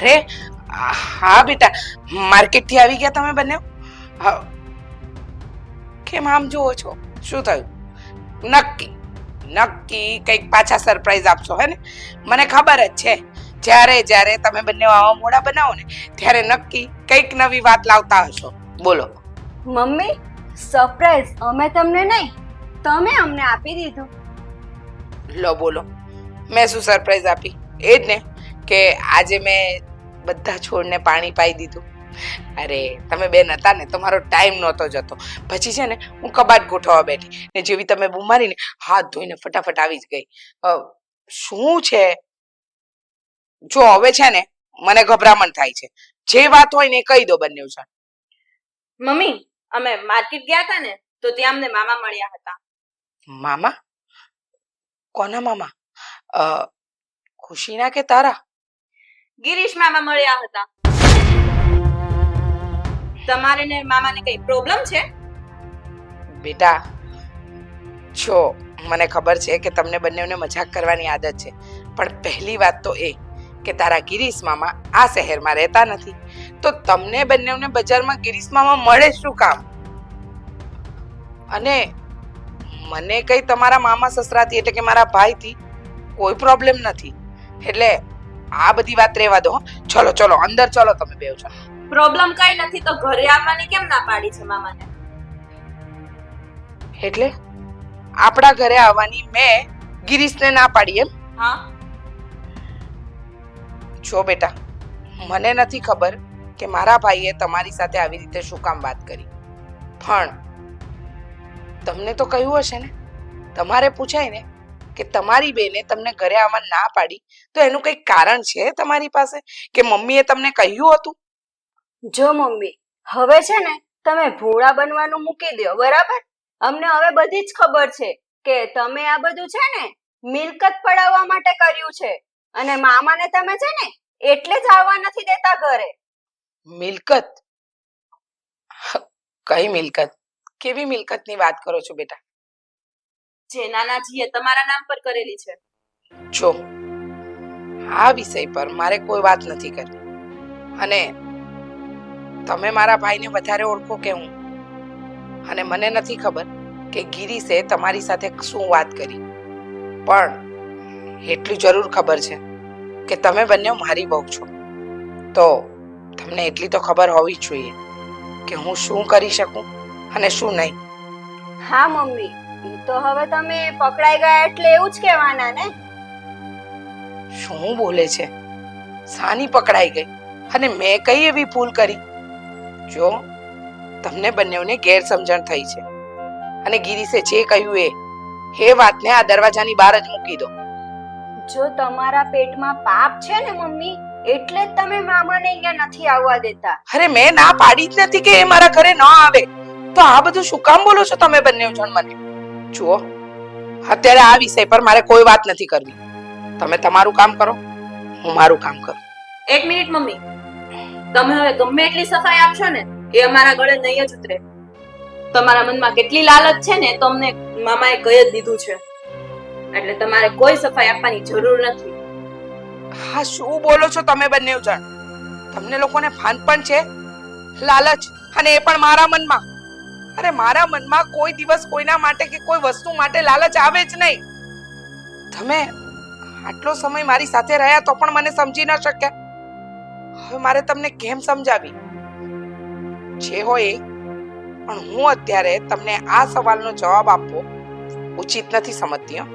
અરે હા બેટા માર્કેટથી આવી ગયા તમે બંને. કેમ આમ જુઓ છો? શું થયું? નક્કી નક્કી કંઈક પાછા સરપ્રાઈઝ આપશો હે ને? મને ખબર જ છે જ્યારે જ્યારે તમે બંને આવા મોડા બનાવો ને ત્યારે નક્કી કંઈક નવી વાત લાવતા હશો. બોલો. મમ્મી સરપ્રાઈઝ અમે તમને નહીં તમે અમને આપી દીધું. લો બોલો. મેં શું સરપ્રાઈઝ આપી? એ જ ને કે આજે મેં બધા છોડને પાણી પાઈ દીધું. અરે તમે બેન હતા ને તમારો ટાઈમ નહોતો જતો. પછી છે ને હું કબાટ ગોઠવવા બેઠી ને જેવી તમે બુમારીને હાથ ધોઈને ફટાફટ આવી જ ગઈ. શું છે? જો હવે છે ને મને ગભરામણ થાય છે. જે વાત હોય ને એ કહી દો બંને જણ. મમ્મી અમે માર્કેટ ગયા હતા ને તો ત્યાં અમને મામા મળ્યા હતા. મામા? કોના મામા? અ, ખુશીના કે તારા? ગિરીશ મળ્યા હતા. તમારે ને મામાને કઈ પ્રોબ્લેમ છે? બેટા જો મને ખબર છે કે તમને બંનેને મજાક કરવાની આદત છે. પણ પહેલી વાત તો એ કે તારા ગિરીશ મામા આ શહેરમાં રહેતા નથી. તો તમને બંનેને બજારમાં ગિરીશ મામા મળે શું કામ? અને મને કઈ તમારા મામા સસરાથી એટલે કે મારા ભાઈથી કોઈ પ્રોબ્લેમ નથી. એટલે આ બધી વાત રહેવા દો ચલો ચલો અંદર ચલો તમે બેવ છો. પ્રોબ્લેમ કઈ નથી તો ઘરે આવવાની કેમ ના પાડી છે મામાને? એટલે આપણા ઘરે આવવાની મેં ગિરીશને ના પાડી એમ. હા? જો બેટા મને નથી ખબર કે મારા ભાઈએ તમારી સાથે આવી રીતે શું કામ વાત કરી. પણ તમને તો કહ્યું હશે ને? તમારે પૂછાય ને? કે તમારી બેને તમને ઘરે આવવા ના પાડી તો એનું કંઈક કારણ છે તમારી પાસે? કે મમ્મીએ તમને કહ્યું હતું? જો મમ્મી હવે છે ને તમે ભોળા બનવાનું મૂકી દો બરાબર? અમને હવે બધી જ ખબર છે કે તમે આ બધું છે ને મિલકત પડાવવા માટે કર્યું છે. અને મામાને તમે છે ને એટલે જ આવવા નથી દેતા ઘરે. મિલકત? કઈ મિલકત? કેવી મિલકતની વાત કરો છો બેટા? જે નાનાજીએ તમારા નામ પર કરેલી છે. જો આ વિષય પર મારે કોઈ વાત નથી કરવી અને તમે મારા ભાઈને વધારે ઓળખો કે હું? અને મને નથી ખબર કે ગિરીશે તમારી સાથે શું વાત કરી. પણ એટલી જરૂર ખબર છે કે તમે બંને મારી બહુ છો. તો તમને એટલી તો ખબર હોવી જોઈએ કે હું શું કરી શકું અને શું નહીં. હા મમ્મી. ઈ તો હવે તમે પકડાઈ ગયા એટલે એવું જ કહેવાના ને? શું બોલે છે? સાની પકડાઈ ગઈ. અને મેં કઈ એવી ભૂલ કરી? જો તમને બંનેઓને ગેરસમજણ થઈ છે. અને ગિરીશે જે કહ્યું એ એ વાતને આ દરવાજાની બહાર જ મૂકી દો. જો તમારા પેટમાં પાપ છે ને મમ્મી એટલે જ તમે મામાને અહીંયા નથી આવવા દેતા. અરે મેં ના પાડી જ નથી કે એ મારા ઘરે ન આવે. તો આ બધું શું કામ બોલો છો તમે બંને જણ મને? જુઓ અત્યારે આ વિષય પર મારે કોઈ વાત નથી કરવી. તમે તમારું કામ કરો હું મારું કામ કરું. એક મિનિટ મમ્મી. તમે હવે ગમે એટલી સફાઈ આપશો ને એ અમારા ગળે નહીં જ ઉતરે. તમારા મનમાં કેટલી લાલચ છે ને તમને મામાએ કહી જ દીધું છે. એટલે તમારે કોઈ સફાઈ આપવાની જરૂર નથી. હા શું બોલો છો તમે બંને જણ? તમને લોકોને ભાન પણ છે લાલચ અને એ પણ મારા મનમાં. અરે મારા મનમાં કોઈ દિવસ કોઈના માટે કે કોઈ વસ્તુ માટે લાલચ આવે જ નહીં. તમે આટલો સમય મારી સાથે રહ્યા તો પણ મને સમજી ન શક્યા હવે મારે તમને કેમ સમજાવી? જે હોય પણ હું અત્યારે તમને આ સવાલનો જવાબ આપવો ઉચિત નથી સમજતી હો.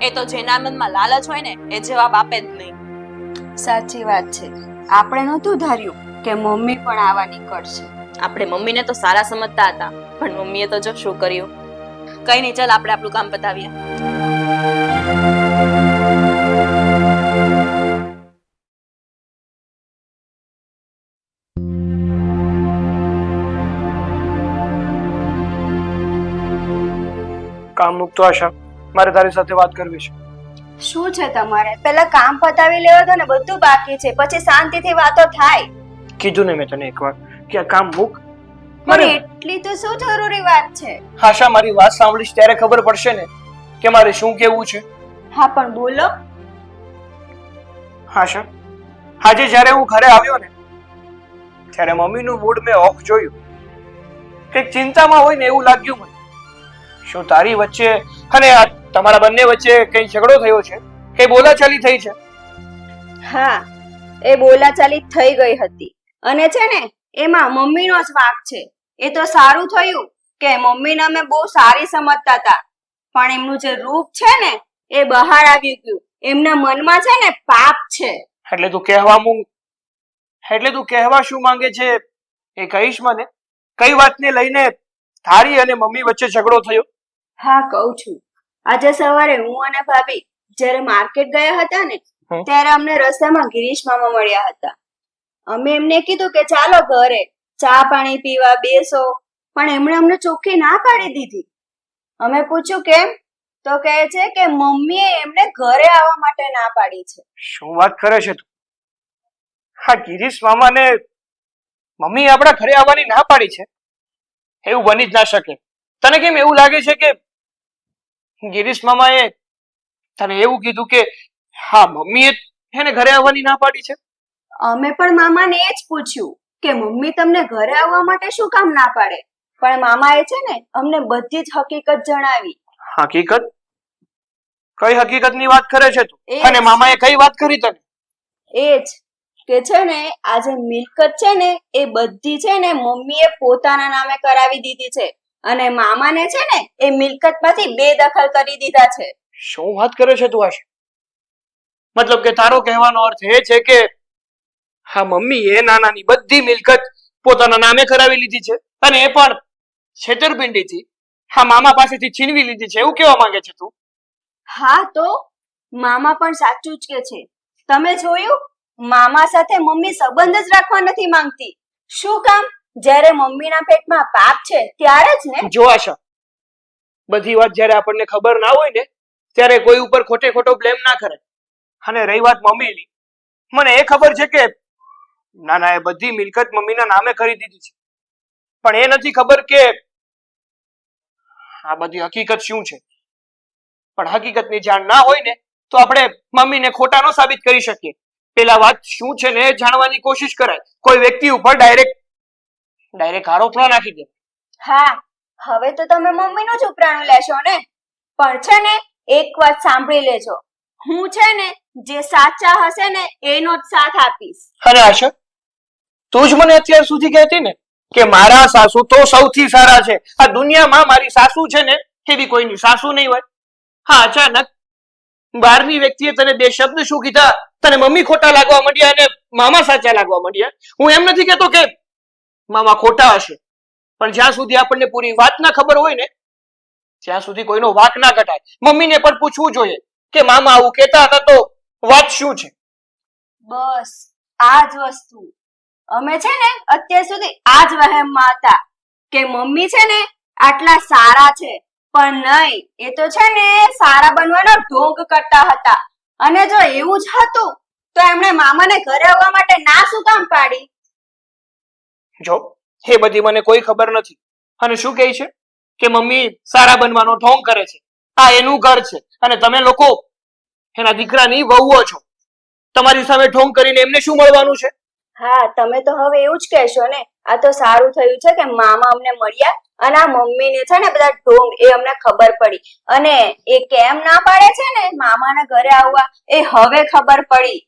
એ તો જેના મનમાં લાલચ હોય ને એ જવાબ આપે જ નહીં. સાચી વાત છે. આપણે નહોતું ધાર્યું. કે મમ્મી પણ આવા નીકળશે. આપણે મમ્મીને તો સારા સમજતા હતા પણ મમ્મીએ તો જો શું કર્યું? કઈ નહીં ચાલ આપણે આપણું કામ પતાવીએ. કામ મુકતો આશા. મારે તારી સાથે વાત કરવી છે. શું છે તમારે? પેલા કામ પતાવી લેવા દો ને બધું બાકી છે. પછી શાંતિથી વાતો થાય. કીધું ને મેં તને એકવાર કે આ કામ મૂક. પણ મને એટલી તો શું જરૂરી વાત છે? આશા મારી વાત સાંભળીશ ત્યારે ખબર પડશે ને કે મારે શું કેવું છે. હા પણ બોલો. આશા આજે જ્યારે હું ઘરે આવ્યો ને ત્યારે મમ્મીનું મૂડ મેં ઓફ જોયું. કંઈક ચિંતામાં હોય ને એવું લાગ્યું મને. શું તારી વચ્ચે અને તમારા બંને વચ્ચે કઈ ઝઘડો થયો છે? કઈ બોલાચાલી થઈ છે? હા એ બોલાચાલી થઈ ગઈ હતી. અને છે ને એમાં મમ્મીનો જ વાંક છે. એ તો સારું થયું કે મમ્મીને અમે બહુ સારી સમજતા હતા. પણ એમનું જે રૂપ છે ને એ બહાર આવી ગયું. એમના મનમાં છે ને પાપ છે. એટલે તું કહેવા માંગ એટલે તું કહેવા શું માંગે છે? એ કહીશ મને. કઈ વાતને લઈને તારી અને મમ્મી વચ્ચે ઝઘડો થયો? હા કહું છું. આજે સવારે હું અને ભાભી જ્યારે માર્કેટ ગયા હતા ને ત્યારે અમને રસ્તામાં ગિરીશ મામા મળ્યા હતા. અમે એમને કીધું કે ચાલો ઘરે, ચા પાણી પીવા બેસો. પણ એમણે અમને ચોખ્ખી ના પાડી દીધી. અમે પૂછ્યું, કેમ? તો કહે છે કે મમ્મીએ એમને ઘરે આવવા માટે ના પાડી છે. શું વાત કરે છે તું? હા, ગિરીશ મામાને મમ્મી આપણા ઘરે આવવાની ના પાડી છે. એવું બની જ ના શકે. તને કેમ એવું લાગે છે કે ગિરીશ મામાએ તને એવું કીધું કે હા, મમ્મીએ એને ઘરે આવવાની ના પાડી છે? અમે પણ મામાને એ જ પૂછ્યું કે મમ્મી તમને ઘરે આવવા માટે શું કામ ના પાડે? પણ મામાએ છે ને અમને બધી જ હકીકત જણાવી. હકીકત? કઈ હકીકતની વાત કરે છે તું? એ અને મામાએ કઈ વાત કરી તને? એ જ કે છે ને આ જે મિલકત છે ને એ બધી છે ને મમ્મીએ પોતાના નામે કરાવી દીધી છે. અને મામાને છે ને એ મિલકતમાંથી બેદખલ કરી દીધા છે. શું વાત કરે છે તું આશ? મતલબ કે તારો કહેવાનો અર્થ એ છે કે હા મમ્મી એ નાનાની બધી મિલકત પોતાના નામે કરાવી લીધી છે. અને એ પણ છેતરપિંડીથી. હા મામા પાસેથી છીનવી લીધી છે. એવું કેવા માંગે છે તું? હા તો મામા પણ સાચું જ કે છે. તમે જોયું? મામા સાથે મમ્મી સંબંધ જ રાખવા નથી માંગતી. શું કામ? જ્યારે મમ્મીના પેટમાં પાપ છે ત્યારે જ ને? જો આશા બધી વાત જ્યારે આપણને ખબર ના હોય ને ત્યારે કોઈ ઉપર ખોટે ખોટો બ્લેમ ના કરે. અને રહી વાત મમ્મીની. મને એ ખબર છે કે ના ના એ બધી મિલકત મમ્મીના નામે કરી દીધી છે. પણ એ નથી ખબર કે આ બધી હકીકત શું છે. પણ હકીકતની જાણ ના હોય ને તો આપણે મમ્મીને ખોટાનો સાબિત કરી શકીએ. પેલા વાત શું છે ને જાણવાની કોશિશ કરાય. કોઈ વ્યક્તિ ઉપર ડાયરેક્ટ ડાયરેક્ટ આરોપ ના નાખી દે. હા હવે તો તમે મમ્મીનું જ ઉપરાણું લેશો ને? પણ છે ને એક વાત સાંભળી લેજો. હું છે ને જે સાચા હશે ને એનો જ સાથ આપીશ. અરે આશા તું જ મને અત્યાર સુધી કહેતી ને કે મારા સાસુ તો સૌથી સારા છે. આ દુનિયામાં મારી સાસુ છે ને એવી કોઈની સાસુ નહીં હોય. હા, અચાનક બહારની વ્યક્તિએ તને બે શબ્દ શું કીધા? તને મમ્મી ખોટા લાગવા માંડ્યા અને મામા સાચા લાગવા માંડ્યા? હું એમ નથી કહેતો કે મામા ખોટા હશે. પણ જ્યાં સુધી આપણને પૂરી વાત ના ખબર હોય ને, ત્યાં સુધી કોઈનો વાક ના કટાય. મમ્મીને પણ પૂછવું જોઈએ કે મામા આવું કહેતા હતા તો વાત શું છે? બસ, આ જ વસ્તુ. અમે છે ને અત્યાર સુધી આ જ વહેમમાં હતા કે મમ્મી છે ને આટલા સારા છે, પણ નહીં, એ તો છે ને સારા બનવાનો ઢોંગ કરતા હતા. અને જો એવું જ હતું, તો એમણે મામાને ઘરે આવવા માટે ના શું કામ પાડી? જો, એ બધી મને કોઈ ખબર નથી. અને શું કહે છે? કે મમ્મી સારા બનવાનો ઢોંગ કરે છે. આ એનું ઘર છે. અને તમે લોકો એના દીકરાની વહુઓ છો. તમારી સામે ઢોંગ કરીને એમને શું મળવાનું છે? હા, તમે તો હવે એવું જ કહેશો ને? આ તો સારું થયું છે કે મામા અમને મળ્યા અને આ મમ્મીને છે ને બધા ઢોંગ એ અમને ખબર પડી. અને એ કેમ ના પાડે છે ને મામાના ઘરે આવવા? એ હવે ખબર પડી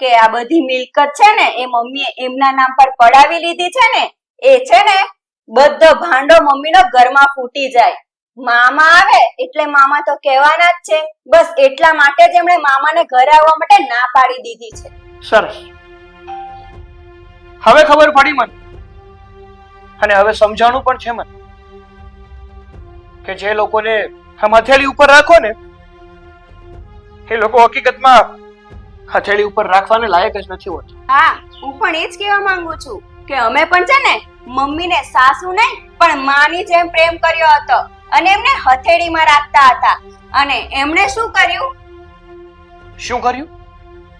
કે આ બધી મિલકત છે ને એ મમ્મીએ એમના નામ પર પડાવી લીધી છે ને, એ છે ને બધો ભાંડો મમ્મીનો ઘરમાં ફૂટી જાય. મામા આવે એટલે મામા તો કહેવાના જ છે. બસ એટલા માટે જ એમણે મામાને ઘરે આવવા માટે ના પાડી દીધી છે. સરસ. હવે ખબર પડી મને. અને હવે સમજાણું પણ છે મને કે જે લોકોને હથેળી ઉપર રાખો ને એ લોકો હકીકતમાં હથેળી ઉપર રાખવાને લાયક જ નથી હોતા. હા હું પણ એ જ કહેવા માંગુ છું કે અમે પણ છે ને મમ્મીને સાસુ નહીં પણ માની જેમ પ્રેમ કર્યો હતો અને એમને હથેળીમાં રાખતા હતા. અને એમણે શું કર્યું? શું કર્યું?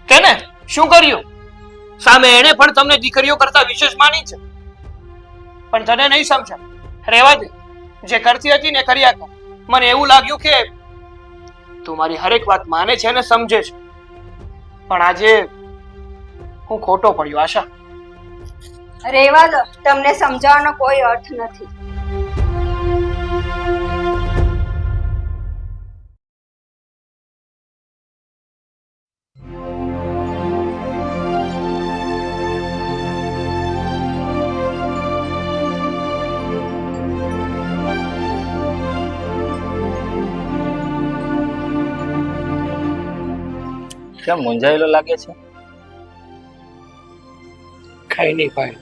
તેને શું કર્યું? સામે એણે પણ તમને દીકરીઓ કરતા વિશેષ માની છે. પણ તને નહીં સમજા. રહેવા દે. જે કરતી હતી ને કર્યા કર. મને એવું લાગ્યું કે તું મારી હરેક વાત માને છે ને સમજે છે. પણ આજે હું ખોટો પડ્યો, આશા. રેવા દો. તમને સમજાવવાનો કોઈ અર્થ નથી. કેમ મૂંઝાયેલો લાગે છે? કઈ નહીં ભાઈ.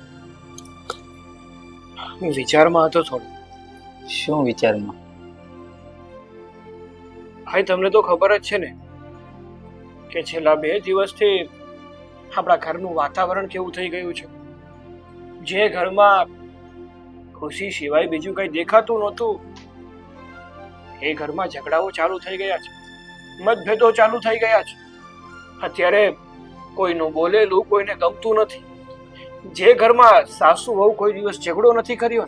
હું વિચારમાં હતો થોડો. શું વિચારમાં? ભાઈ તમને તો ખબર જ છે ને કે છેલ્લા બે દિવસથી આપણા ઘરનું વાતાવરણ કેવું થઈ ગયું છે. જે ઘરમાં ખુશી સિવાય બીજું કઈ દેખાતું નહોતું એ ઘરમાં ઝઘડાઓ ચાલુ થઈ ગયા છે. મતભેદો ચાલુ થઈ ગયા છે. અત્યારે કોઈનું બોલેલું કોઈને ગમતું નથી. જે ઘરમાં સાસુ વહુ કોઈ દિવસ ઝઘડો નથી કર્યો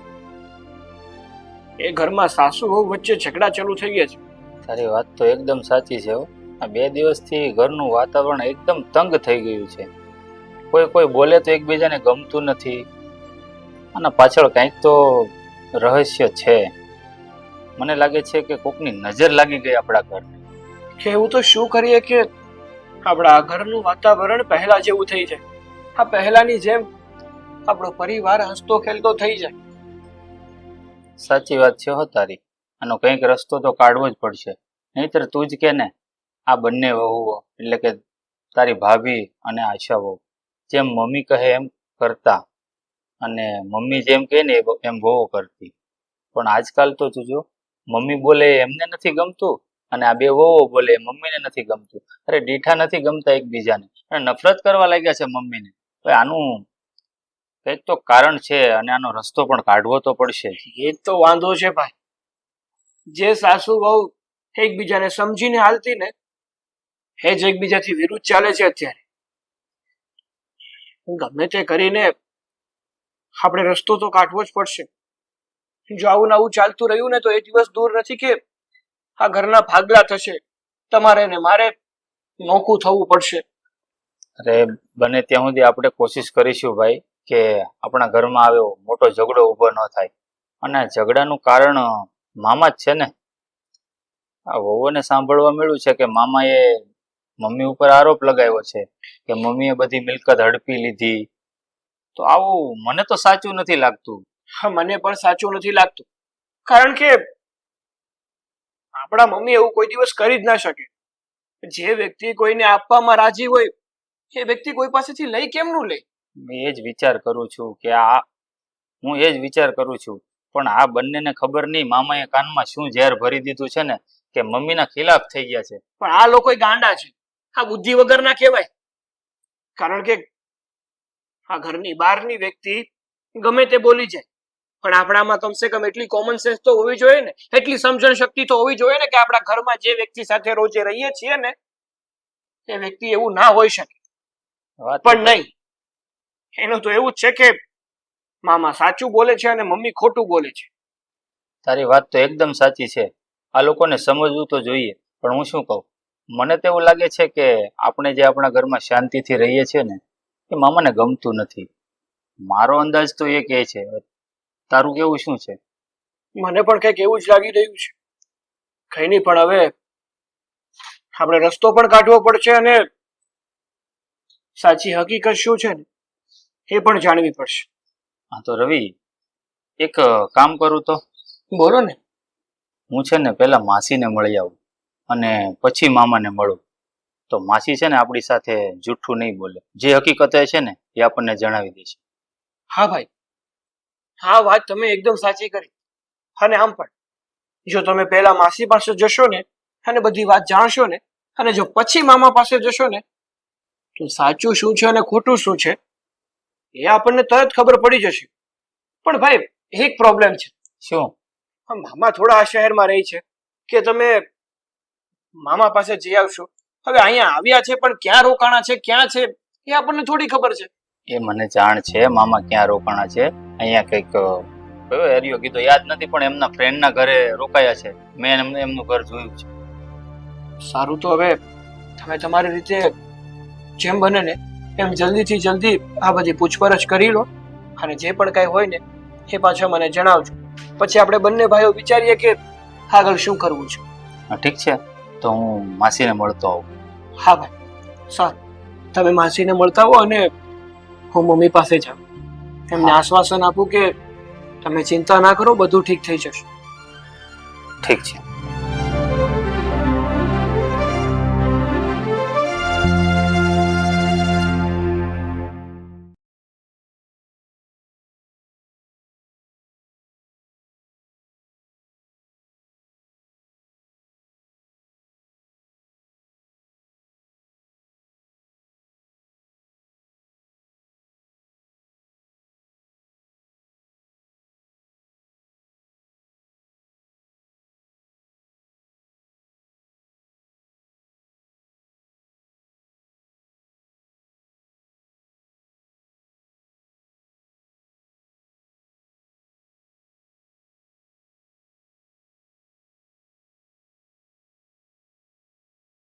એ ઘરમાં સાસુ વહુ વચ્ચે ઝઘડા ચાલુ થઈ ગયા છે. તારી વાત તો એકદમ સાચી છે હો. આ બે દિવસથી ઘરનું વાતાવરણ એકદમ તંગ થઈ ગયું છે. કોઈ કોઈ બોલે તો એકબીજાને ગમતું નથી. અને પાછળ કંઈક તો રહસ્ય છે. મને લાગે છે કે કોકની નજર લાગી ગઈ આપણા ઘર કે એવું તો શું કરીએ કે આપણા ઘરનું વાતાવરણ પહેલા જેવું થઈ જાય. આ પહેલાની જેમ આપણો પરિવાર હસતો ખેલતો થઈ જાય. સાચી વાત છે હો તારી. આનો કંઈક રસ્તો તો કાઢવો જ પડશે. નહીતર તું જ કે ને, આ બંને વહુઓ, એટલે કે તારી ભાભી અને આશા વહુ, જેમ મમ્મી કહે એમ કરતા અને મમ્મી જેમ કહે ને એમ વહુ કરતી. પણ આજકાલ તો જોજો, મમ્મી બોલે એમને નથી ગમતું. અને આ બે વહુ બોલે, મમ્મીને નથી ગમતું. અરે દીઠા નથી ગમતા એકબીજાને. અને નફરત કરવા લાગ્યા છે મમ્મીને. આનું કંઈક તો કારણ છે અને આનો રસ્તો પણ કાઢવો તો પડશે. એ તો વાંધો છે ભાઈ. જે સાસુ વહુ એકબીજાને સમજીને હાલતી ને, એ જ એકબીજાથી વિરુદ્ધ ચાલે છે અત્યારે. ગમે તે કરીને આપણે રસ્તો તો કાઢવો જ પડશે. જો આવું ને આવું ચાલતું રહ્યું ને, તો એ દિવસ દૂર નથી કે આ ઘરના ભાગલા થશે. તમારે ને મારે નોખું થવું પડશે. અરે બને ત્યાં સુધી આપણે કોશિશ કરીશું ભાઈ કે આપણા ઘરમાં આવ્યો મોટો ઝઘડો ઊભો ન થાય. અને ઝઘડાનું કારણ મામા જ છે ને. આ વહુને સાંભળવા મળ્યું છે કે મામાએ મમ્મી ઉપર આરોપ લગાવ્યો છે કે મમ્મીએ બધી મિલકત હડપી લીધી. તો આવું મને તો સાચું નથી લાગતું. હા મને પણ સાચું નથી લાગતું. કારણ કે આપણા મમ્મી એવું કોઈ દિવસ કરી જ ના શકે. જે વ્યક્તિ કોઈને આપવામાં રાજી હોય એ વ્યક્તિ કોઈ પાસેથી લઈ કેમનું લે? મેં એ જ વિચાર કરું છું કે આ હું એ જ વિચાર કરું છું. પણ આ બંનેને ખબર નહીં મામાએ કાનમાં શું ઝેર ભરી દીધું છે ને કે મમ્મીના ખિલાફ થઈ ગયા છે. પણ આ લોકો ગાંડા છે. આ બુદ્ધિ વગરના કહેવાય. કારણ કે આ ઘરની બહારની વ્યક્તિ ગમે તે બોલી જાય. પણ આપણામાં કમસે કમ એટલી કોમન સેન્સ તો હોવી જોઈએ ને. એટલી સમજણ શક્તિ તો હોવી જોઈએ ને કે આપણા ઘરમાં જે વ્યક્તિ સાથે રોજે રહીએ છીએ ને એ વ્યક્તિ એવું ના હોઈ શકે. પણ નહીં. એનું તો એવું જ છે કે મામા સાચું બોલે છે અને મમ્મી ખોટું બોલે છે. તારી વાત તો એકદમ સાચી છે. આ લોકોને સમજવું તો જોઈએ. પણ હું શું કહું? મને તો એવું લાગે છે કે આપણે જે આપણા ઘરમાં શાંતિથી રહીએ છીએ ને એ મામાને ગમતું નથી. મારો અંદાજ તો એ કહે છે. તારું કેવું શું છે? મને પણ કંઈક એવું જ લાગી રહ્યું છે. કઈ નહીં પણ હવે આપણે રસ્તો પણ કાઢવો પડશે અને સાચી હકીકત શું છે ને એ પણ જાણવી પડશે. હા તો રવિ એક કામ કરું તો? બોલો ને. હું છે ને પેલા માસીને મળી આવું અને પછી મામાને મળું. તો માસી છે ને આપણી સાથે જૂઠું નહીં બોલે. જે હકીકત છે ને એ આપણને જણાવી દેશે. હા ભાઈ. હા વાત તમે એકદમ સાચી કરી. અને આમ પણ. જો તમે પહેલા માસી પાસે જશો ને અને બધી વાત જાણશો ને અને જો પછી મામા પાસે જશો ને તો સાચું શું છે અને ખોટું શું છે એ આપણને તરત ખબર પડી જશે. પણ ભાઈ એક પ્રોબ્લેમ છે. શું? મામા થોડા આ શહેરમાં રહી છે કે તમે મામા પાસે જઈ આવશો. હવે અહીંયા આવ્યા છે પણ ક્યાં રોકાણા છે ક્યાં છે એ આપણને થોડી ખબર છે. એ મને જાણ છે મામા ક્યાં રોકાણા છે? અહીંયા કંઈક કયો એરિયો કીધો? યાદ નથી પણ એમના ફ્રેન્ડના ઘરે રોકાયા છે. મેં એમને એમનું ઘર જોયું છે. સારું તો હવે તમે તમારી રીતે જેમ બને ને એમ જલ્દીથી જલ્દી આ બધી પૂછપરછ કરી લો અને જે પણ કાંઈ હોય ને એ પાછા મને જણાવજો. પછી આપણે બંને ભાઈઓ વિચારીએ કે આગળ શું કરવું છે. ઠીક છે. તો હું માસીને મળતો આવું. હા ભાઈ સારું. તમે માસીને મળતા હો અને હું મમ્મી પાસે જાઉં. એમને આશ્વાસન આપું કે તમે ચિંતા ના કરો બધું ઠીક થઈ જશે. ઠીક છે.